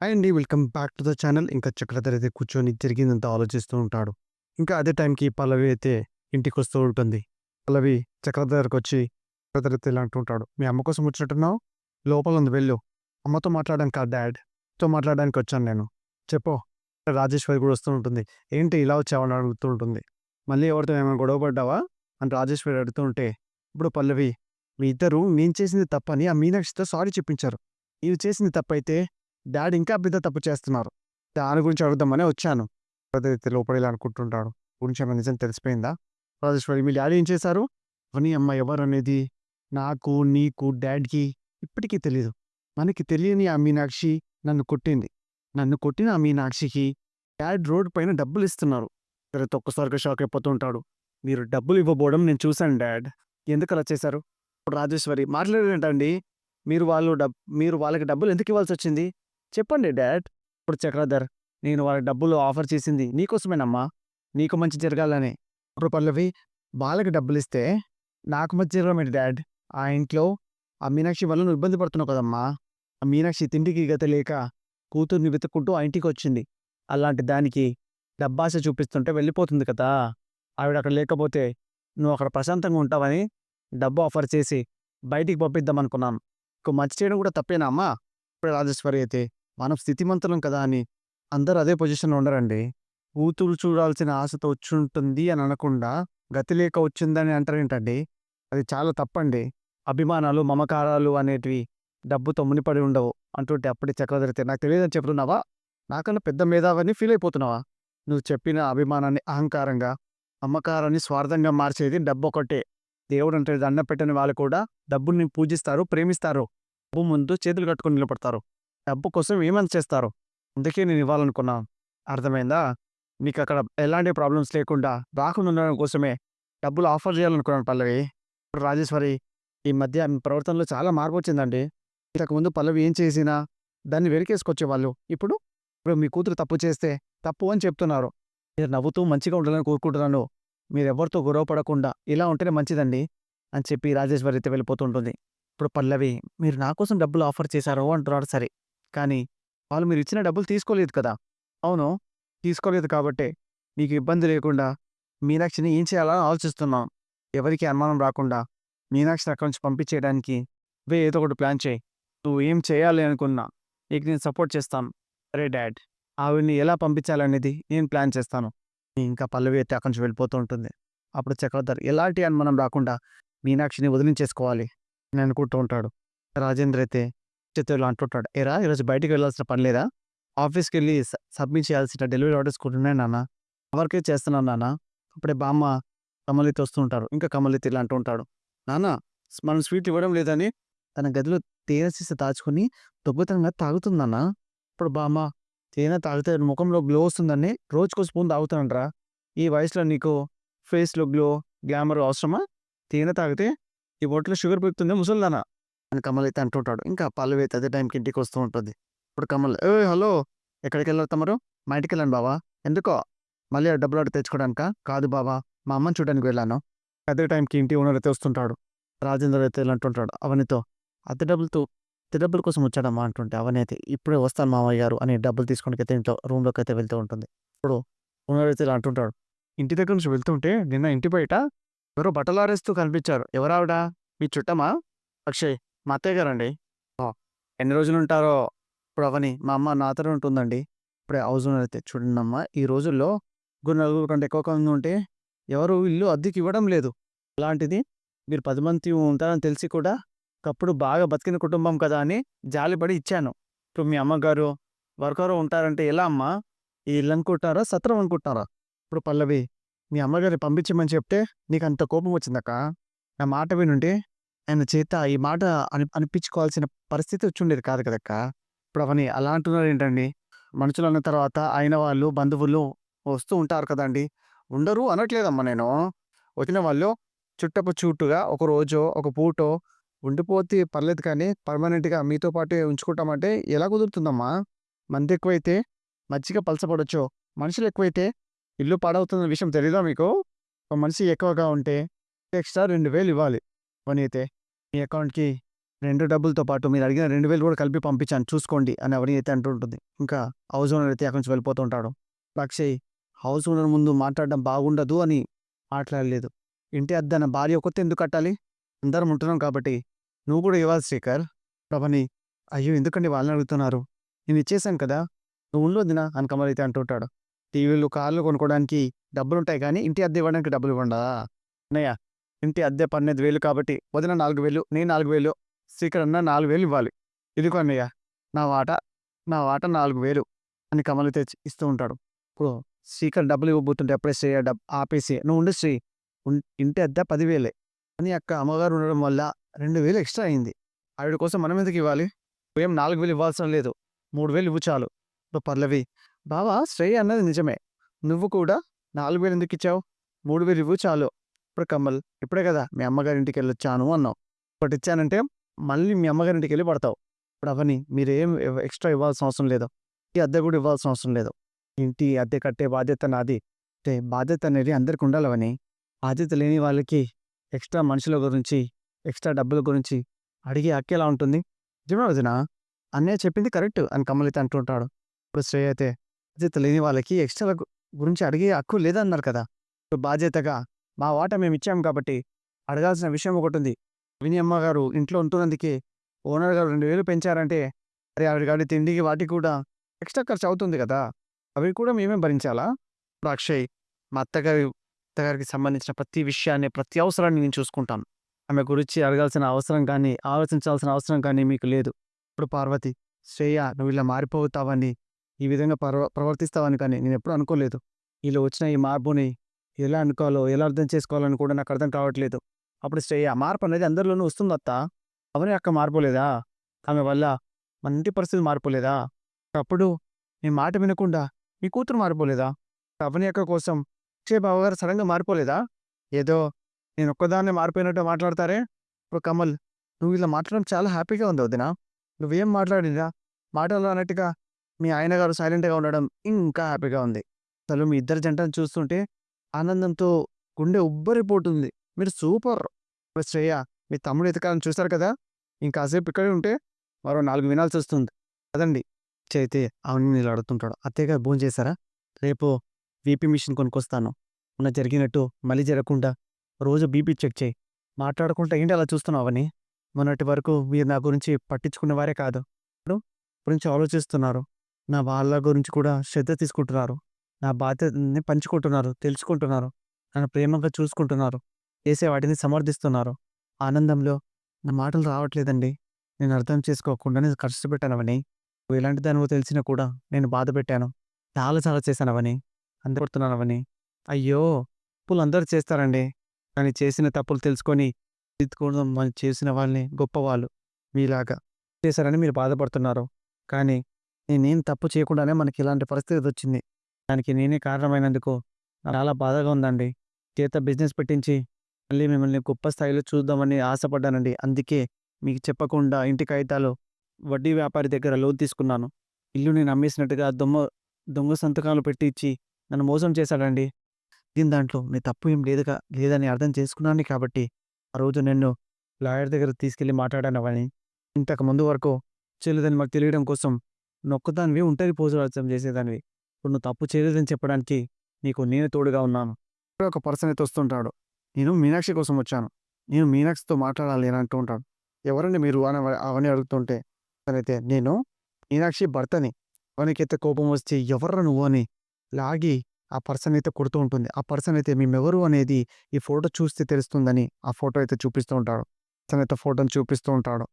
Hi అండి. Welcome back to the channel. ఇంకా చక్రధర్ అయితే కూర్చొని జరిగిందంతా ఆలోచిస్తూ ఉంటాడు. ఇంకా అదే టైంకి పల్లవి అయితే ఇంటికొస్తూ ఉంటుంది. పల్లవి చక్రధర్కి దగ్గరకొచ్చి చక్రధర్ అయితే ఇలా అంటూ ఉంటాడు. "మీ అమ్మ కోసం వచ్చినట్టున్నావు? లోపల ఉంది వెళ్ళు. అమ్మతో మాట్లాడడానికి కాదు డాడ్. తో మాట్లాడడానికి వచ్చాను నేను. చెప్పు." రాజేశ్వరి కూడా వస్తూ ఉంటుంది. "ఏంటి ఇలా వచ్చావని" అడుగుతూ ఉంటుంది. "మళ్ళీ ఎవరితో ఏమైనా గొడవ పడ్డావా?" అని రాజేశ్వరి అడుగుతూ ఉంటే, ఇప్పుడు పల్లవి "మీ ఇద్దరు నేను చేసింది తప్పని ఆ మీనాక్షితో సారీ చెప్పించారు. నీవు చేసింది తప్పైతే డాడీ ఇంకా పెద్ద తప్పు చేస్తున్నారు. దాని గురించి అడుగుదామనే వచ్చాను." అయితే లోపడేలా అనుకుంటుంటాడు. గురించి ఏమైనా నిజం తెలిసిపోయిందా? రాజేశ్వరి "మీ డాడీ ఏం చేశారు?" "అవని అమ్మ ఎవరనేది నాకు, నీకు, డాడీకి ఇప్పటికీ తెలీదు. మనకి తెలియని ఆ మీనాక్షి నన్ను కొట్టింది. నన్ను కొట్టిన ఆ మీనాక్షికి డాడ్ రోడ్డు పైన డబ్బులిస్తున్నారు." తర్వాత ఒక్కసారిగా షాక్ అయిపోతుంటాడు "మీరు డబ్బులు ఇవ్వబోవడం నేను చూశాను డాడ్. ఎందుకలా చేశారు?" ఇప్పుడు రాజేశ్వరి మాట్లాడేటండి మీరు వాళ్ళు డబ్ మీరు వాళ్ళకి డబ్బులు ఎందుకు ఇవ్వాల్సొచ్చింది? చెప్పండి డాడ్." ఇప్పుడు చక్రధర్ "నేను వాళ్ళ డబ్బులు ఆఫర్ చేసింది నీకోసమేనమ్మా. నీకు మంచి జరగాలని." ఇప్పుడు పల్లవి "వాళ్ళకి డబ్బులిస్తే నాకు మంచి జరగమేంటి డాడ్? ఆ ఇంట్లో ఆ మీనాక్షి వల్ల నువ్వు ఇబ్బంది పడుతున్నావు కదమ్మా. ఆ మీనాక్షి తిండికి గత లేక కూతుర్ని వెతుక్కుంటూ ఆ ఇంటికి వచ్చింది అలాంటి దానికి డబ్బాశ చూపిస్తుంటే వెళ్ళిపోతుంది కదా! ఆవిడ అక్కడ లేకపోతే నువ్వు అక్కడ ప్రశాంతంగా ఉంటావని డబ్బు ఆఫర్ చేసి బయటికి పంపిద్దామనుకున్నాను. ఇంకో మంచి చేయడం కూడా తప్పేనా అమ్మా?" ఇప్పుడు రాజేశ్వరి అయితే "మనం స్థితిమంతులం కదా అని అందరూ అదే పొజిషన్‌లో ఉండరండి. కూతురు చూడాల్సిన ఆశతో వచ్చుంటుంది అని అనకుండా గతి లేక వచ్చిందని అంటారేంటండి? అది చాలా తప్పండి. అభిమానాలు, మమకారాలు అనేటివి డబ్బుతో మునిపడి ఉండవు." అంటుంటే అప్పుడే చక్రధర్ "నాకు తెలియదని చెప్తున్నావా? నాకన్నా పెద్ద మేధావని ఫీల్ అయిపోతున్నావా? నువ్వు చెప్పిన అభిమానాన్ని అహంకారంగా, అమ్మకారాన్ని స్వార్థంగా మార్చేది డబ్బొకటే. దేవుడంటే దండం పెట్టని వాళ్ళు కూడా డబ్బుని పూజిస్తారు, ప్రేమిస్తారు. డబ్బు ముందు చేతులు కట్టుకొని నిలబడతారు. డబ్బు కోసం ఏమైనా చేస్తారు. అందుకే నేను ఇవ్వాలనుకున్నాను. అర్థమైందా? నీకక్కడ ఎలాంటి ప్రాబ్లమ్స్ లేకుండా రాకుండా ఉండడం కోసమే డబ్బులు ఆఫర్ చేయాలనుకున్నాను పల్లవి." ఇప్పుడు రాజేశ్వరి "ఈ మధ్య మీ ప్రవర్తనలో చాలా మార్పొచ్చిందండి. ఇంతకుముందు పల్లవి ఏం చేసినా దాన్ని వెరికేసుకొచ్చేవాళ్ళు ఇప్పుడు ఇప్పుడు మీ కూతురు తప్పు చేస్తే తప్పు అని చెప్తున్నారు. మీరు నవ్వుతూ మంచిగా ఉండాలని కోరుకుంటున్నాను. మీరెవరితో గొడవపడకుండా ఇలా ఉంటేనే మంచిదండి." అని చెప్పి రాజేశ్వరి అయితే వెళ్ళిపోతుంటుంది ఇప్పుడు పల్లవి "మీరు నా కోసం డబ్బులు ఆఫర్ చేశారు" అంటున్నారు సరే. కానీ వాళ్ళు మీరిచ్చిన డబ్బులు తీసుకోలేదు కదా! అవును. తీసుకోలేదు కాబట్టే నీకు ఇబ్బంది లేకుండా మీనాక్షిని ఏం చేయాలని ఆలోచిస్తున్నాం. ఎవరికీ అనుమానం రాకుండా మీనాక్షిని అక్కడి నుంచి పంపించేయడానికి వే ఏదో ఒకటి ప్లాన్ చెయ్యి. నువ్వు ఏం చేయాలి అనుకున్నా నీకు నేను సపోర్ట్ చేస్తాను. అరే డాడ్. ఆవిడ్ని ఎలా పంపించాలనేది నేను ప్లాన్ చేస్తాను. ఇంకా పల్లవి అయితే అక్కడి నుంచి వెళ్ళిపోతూ ఉంటుంది. అప్పుడు చక్రధర్ ఎలాంటి అనుమానం రాకుండా మీనాక్షిని వదిలించేసుకోవాలి అని అనుకుంటూ ఉంటాడు. రాజేంద్ర అయితే చేత్తో అంటుంటాడు. ఎరా ఈరోజు బయటికి వెళ్ళాల్సిన పని లేదా? ఆఫీస్కి వెళ్ళి సబ్మిట్ చేయాల్సిన డెలివరీ ఆర్డర్స్ కూడా ఉన్నాయి నాన్న. ఎవరికే వర్కే చేస్తున్నాను నాన్న." అప్పుడే బామ్మ, కమలిత వస్తుంటారు ఇంకా కమలిత ఇలా అంటూ ఉంటాడు. "నాన్న మనం స్వీట్ ఇవ్వడం లేదని తన గదిలో తేనె సీస దాచుకుని దొంగతనంగా తాగుతుందన్న ఇప్పుడు బామ్మ "తేనె తాగితే ముఖంలో గ్లో వస్తుందని రోజుకో స్పూన్ తాగుతానంట్రా. ఈ వయసులో నీకు ఫేస్‌లో గ్లో, గ్లామర్ అవసరమా? తేనె తాగితే ఈ ఒంట్లో షుగర్ పెరుగుతుంది ముసలిదానా" అని కమల్ అయితే అంటుంటాడు. ఇంకా పల్లవి అయితే అదే టైంకి ఇంటికొస్తూ ఉంటుంది. ఇప్పుడు కమల్ ఏ హలో! ఎక్కడికెళ్ళారు తమరు?" "మా ఇంటికెళ్ళాను బావా "ఎందుకో? మళ్ళీ ఆ డబ్బులు అడిగి తెచ్చుకోవడానికా?" "కాదు బావా మా అమ్మని చూడడానికి వెళ్ళాను." అదే టైంకి ఇంటి ఓనర్ అయితే వస్తుంటాడు. రాజేంద్ర అయితే అంటుంటాడు అవనితో "అద్దె డబ్బులతో అద్దె డబ్బుల కోసం వచ్చాడమ్మా" అంటుంటే అవని అయితే "ఇప్పుడే వస్తాను మామయ్య గారు" అని డబ్బులు తీసుకోవడానికైతే ఇంట్లో రూమ్‌లోకి అయితే వెళ్తూ ఉంటుంది. ఇప్పుడు ఓనర్ అయితే ఇలా అంటుంటాడు. "ఇంటి దగ్గర నుంచి వెళ్తుంటే నిన్న ఇంటి బయట ఎవరో బట్టలారేస్తూ కనిపించారు. ఎవరావిడా మీ చుట్టమా?" "అక్షయ్ మా అత్తయ్య గారండి." "ఓహ్! ఎన్ని రోజులుంటారో?" ఇప్పుడు అవని "మా అమ్మ నాతోనే ఉంటుందండి." ఇప్పుడే హౌస్ ఓనర్ అయితే "చూడండమ్మా ఈ రోజుల్లో ముగ్గురు, నలుగురు కంటే ఎక్కువ మంది ఉంటే ఎవరు ఇల్లు అద్దెకి ఇవ్వడం లేదు. అలాంటిది మీరు 10 మంది ఉంటారని తెలిసి కూడా ఒకప్పుడు బాగా బతికిన కుటుంబం కదా అని జాలిపడి ఇచ్చాను. ఇప్పుడు మీ అమ్మగారు, వర్కరు ఉంటారంటే ఎలా అమ్మా? ఈ ఇల్లు అనుకుంటున్నారా? సత్రం అనుకుంటున్నారా?" ఇప్పుడు పల్లవి "మీ అమ్మగారిని పంపించమని చెప్తే నీకంత కోపం వచ్చిందక్కా. నా మాట వినుంటే ఆయన చేత ఈ మాట అని అనిపించుకోవాల్సిన పరిస్థితి వచ్చుండేది కాదు కదక్కా." ఇప్పుడు అవని "అలా మనుషులు అన్న తర్వాత అయిన వాళ్ళు, బంధువులు వస్తూ ఉంటారు కదండీ! ఉండరు అనట్లేదమ్మా నేను. వచ్చిన వాళ్ళు చుట్టపు చూటుగా ఒక రోజో, ఒక పూటో ఉండిపోతే పర్లేదు కానీ పర్మనెంట్‌గా మీతో పాటు ఉంచుకుంటామంటే ఎలా కుదురుతుందమ్మా? మంది ఎక్కువైతే మజ్జిగ పలచబడొచ్చు. మనుషులు ఎక్కువైతే ఇల్లు పాడవుతున్న విషయం తెలీదా మీకు? ఒక మనిషి ఎక్కువగా ఉంటే ఎక్స్‌ట్రా 2000 ఇవ్వాలి. పోనీ అయితే మీ అకౌంట్‌కి రెండు డబ్బులతో పాటు మీరు అడిగిన రెండు వేలు కూడా కలిపి పంపించాను. చూసుకోండి అని ఎవరి అయితే అంటుంటుంది ఇంకా హౌస్ ఓనర్ అయితే అక్కడి నుంచి వెళ్ళిపోతూ ఉంటాడు. అక్షయ్ హౌస్ ఓనర్ ముందు మాట్లాడడం బాగుండదు అని మాట్లాడలేదు. ఇంటి అద్దన భార్య కొత్త ఎందుకు కట్టాలి? అందరం ఉంటున్నాం కాబట్టి నువ్వు కూడా ఇవ్వాలి శ్రీకర్ ప్రభని అయ్యో ఎందుకండి వాళ్ళని అడుగుతున్నారు? నేను ఇచ్చేసాను కదా నువ్వు ఉండు వదినా అని కమల్ అయితే అంటుంటాడు టీవీలు కార్లు కొనుక్కోవడానికి డబ్బులుంటాయి కానీ ఇంటి అద్దె ఇవ్వడానికి డబ్బులు ఇవ్వండా? అన్నయ్య ఇంటి అద్దె పన్నెండు వేలు కాబట్టి వదిన నాలుగు వేలు నేను నాలుగు వేలు శ్రీకర్ అన్న నాలుగు వేలు ఇవ్వాలి. ఇదిగో అన్నయ్య నా వాట నా వాట నాలుగు వేలు అని కమలు తెచ్చి ఇస్తూ ఉంటాడు. ఇప్పుడు శ్రీకర్ డబ్బులు ఇవ్వబోతుంటే అప్పుడే శ్రీ డబ్బు ఆపేసి నువ్వు ఉండు శ్రీ ఇంటి అద్దె పదివేలే. అని అక్క అమ్మగారు ఉండడం వల్ల రెండు వేలు ఎక్స్ట్రా అయింది. ఆవిడ కోసం మనం ఎందుకు ఇవ్వాలి? ఏం నాలుగు వేలు ఇవ్వాల్సిన లేదు. మూడు వేలు ఇవ్వు చాలు. ఇప్పుడు బావా శ్రేయ అన్నది నిజమే. నువ్వు కూడా నాలుగు వేలు ఎందుకు ఇచ్చావు? మూడు వేలు ఇవ్వు చాలు. ఇప్పుడు కమ్మల్? ఇప్పుడే కదా మీ అమ్మగారింటికి వెళ్ళొచ్చాను అన్నావు. ఒకటి ఇచ్చానంటే మళ్ళీ మీ అమ్మగారింటికి వెళ్ళి పడతావు. ఇప్పుడు అవని మీరేం ఎక్స్ట్రా ఇవ్వాల్సిన అవసరం లేదు. ఈ అద్దె కూడా ఇవ్వాల్సిన అవసరం లేదు. ఇంటి అద్దె కట్టే బాధ్యత నాది? అంటే బాధ్యత అనేది అందరికి ఉండాలవని బాధ్యత లేని వాళ్ళకి ఎక్స్ట్రా మనుషుల గురించి ఎక్స్ట్రా డబ్బుల గురించి అడిగే హక్కు ఎలా ఉంటుంది? నిజమే అన్నయ్య చెప్పింది కరెక్ట్. అని కమలిత అంటుంటాడు ఇప్పుడు శ్రేయ అయితే బాధ్యత లేని వాళ్ళకి ఎక్స్ట్రా గురించి అడిగే హక్కు లేదన్నారు కదా. ఇప్పుడు బాధ్యతగా మా వాట మేము ఇచ్చాము కాబట్టి అడగాల్సిన విషయం ఒకటి ఉంది విని అమ్మగారు ఇంట్లో ఉంటున్నందుకే ఓనర్ గారు రెండు వేలు పెంచారంటే అరే ఆవిడ గారి తిండికి వాటికి కూడా ఎక్స్ట్రా ఖర్చు అవుతుంది కదా అవి కూడా మేమే భరించాలా? ఇప్పుడు అక్షయ్ మా అత్తగారి అత్తగారికి సంబంధించిన ప్రతి విషయాన్ని ప్రతి అవసరాన్ని నేను చూసుకుంటాను. ఆమె గురించి అడగాల్సిన అవసరం కానీ ఆలోచించాల్సిన అవసరం కానీ మీకు లేదు. ఇప్పుడు పార్వతి శ్రేయ నువ్వు ఇలా మారిపోతావని ఈ విధంగా ప్రవర్తిస్తావని కానీ నేను ఎప్పుడు అనుకోలేదు. ఇలా వచ్చిన ఈ మార్పుని ఎలా అనుకోవాలో ఎలా అర్థం చేసుకోవాలని కూడా నాకు అర్థం కావట్లేదు. అప్పుడు శ్రేయ మార్పు అనేది అందరిలోనూ వస్తుంది అత్త. అవని అక్క మార్పోలేదా? ఆమె వల్ల మన ఇంటి పరిస్థితి మార్పోలేదా? అప్పుడు నీ మాట వినకుండా మీ కూతురు మారిపోలేదా? అవని అక్క కోసం చే బావగారు సడన్గా మారిపోలేదా? ఏదో నేను ఒక్కదాన్నే మారిపోయినట్టు మాట్లాడతారే? ఇప్పుడు కమల్ నువ్వు ఇలా మాట్లాడడం చాలా హ్యాపీగా ఉంది వదినా. నువ్వేం మాట్లాడినా మాటలు అన్నట్టుగా మీ ఆయన గారు సైలెంట్గా ఉండడం ఇంకా హ్యాపీగా ఉంది. అసలు మీ ఇద్దరు జంటను చూస్తుంటే ఆనందంతో గుండె ఉబ్బరిపోతుంది. మీరు సూపర్! శ్రేయ మీ తమ్ముడు ఎతకాలని చూశారు కదా? ఇంకాసేపు ఇక్కడే ఉంటే మరో నాలుగు వినాల్సి వస్తుంది. కదండి చేతే అవును నేను అడుగుతుంటాడు. అత్తయ్య భోజనం చేశారా? రేపు బీపీ మిషన్ కొనుక్కొస్తాను. మొన్న జరిగినట్టు మళ్ళీ జరగకుండా రోజు బీపీ చెక్ చేయి. మాట్లాడకుండా ఏంటి అలా చూస్తున్నావని మొన్నటి వరకు మీరు నా గురించి పట్టించుకునేవారే కాదు. ఇప్పుడు గురించి ఆలోచిస్తున్నారు. నా వాళ్ళ గురించి కూడా శ్రద్ధ తీసుకుంటున్నారు. నా బాధ్యతని పంచుకుంటున్నారు తెలుసుకుంటున్నారు నన్ను ప్రేమగా చూసుకుంటున్నారు చేసే వాటిని సమర్థిస్తున్నారు. ఆనందంలో నా మాటలు రావట్లేదండి. నేను అర్థం చేసుకోకుండా నేను కష్టపెట్టానవని నువ్వు ఎలాంటి దానివో తెలిసినా కూడా నేను బాధ పెట్టాను చాలా చాలా చేశానవని అందరుతున్నానవని అయ్యో! తప్పులు అందరూ చేస్తారండి. కానీ చేసిన తప్పులు తెలుసుకొని దిద్దుకోవడం మనం చేసిన వాళ్ళని గొప్పవాళ్ళు. మీలాగా చేశారని మీరు బాధపడుతున్నారు. కానీ నేనేం తప్పు చేయకుండానే మనకి ఇలాంటి పరిస్థితి వచ్చింది. దానికి నేనే కారణమైనందుకు చాలా బాధగా ఉందండి. చేత బిజినెస్ పెట్టించి మళ్ళీ మిమ్మల్ని గొప్ప స్థాయిలో చూద్దామని ఆశపడ్డానండి. అందుకే మీకు చెప్పకుండా ఇంటి కాగితాలు వడ్డీ వ్యాపారి దగ్గర లోన్ తీసుకున్నాను. ఇల్లు నేను అమ్మేసినట్టుగా దొంగ దొంగ సంతకాలు పెట్టి ఇచ్చి నన్ను మోసం చేశాడండి. దీని దాంట్లో నీ తప్పు ఏం లేదుగా లేదని అర్థం చేసుకున్నాను కాబట్టి ఆ రోజు నిన్ను లాయర్ దగ్గర తీసుకెళ్ళి మాట్లాడానవని ఇంతకు ముందు వరకు చెల్లిదని మాకు తెలియడం కోసం నొక్కదానివి ఉంటది అర్థం చేసేదానివి. ఇప్పుడు నువ్వు తప్పు చేయలేదని చెప్పడానికి నీకు నేను తోడుగా ఉన్నాను. ఇప్పుడు ఒక పర్సన్ అయితే వస్తుంటాడు. నేను మీనాక్షి కోసం వచ్చాను. నేను మీనాక్షితో మాట్లాడాలి అని అంటూ ఉంటాడు. ఎవరండి మీరు అని అవన్నీ అడుగుతుంటే తనైతే నేను మీనాక్షి భర్తని. అవనికైతే కోపం వచ్చి ఎవర్రా నువ్వు? అని లాగి ఆ పర్సన్ అయితే కొడుతూ ఉంటుంది. ఆ పర్సన్ అయితే మేమెవరు? అనేది ఈ ఫోటో చూస్తే తెలుస్తుందని ఆ ఫోటో అయితే చూపిస్తూ ఉంటాడు. తనైతే ఫోటోని చూపిస్తూ ఉంటాడు.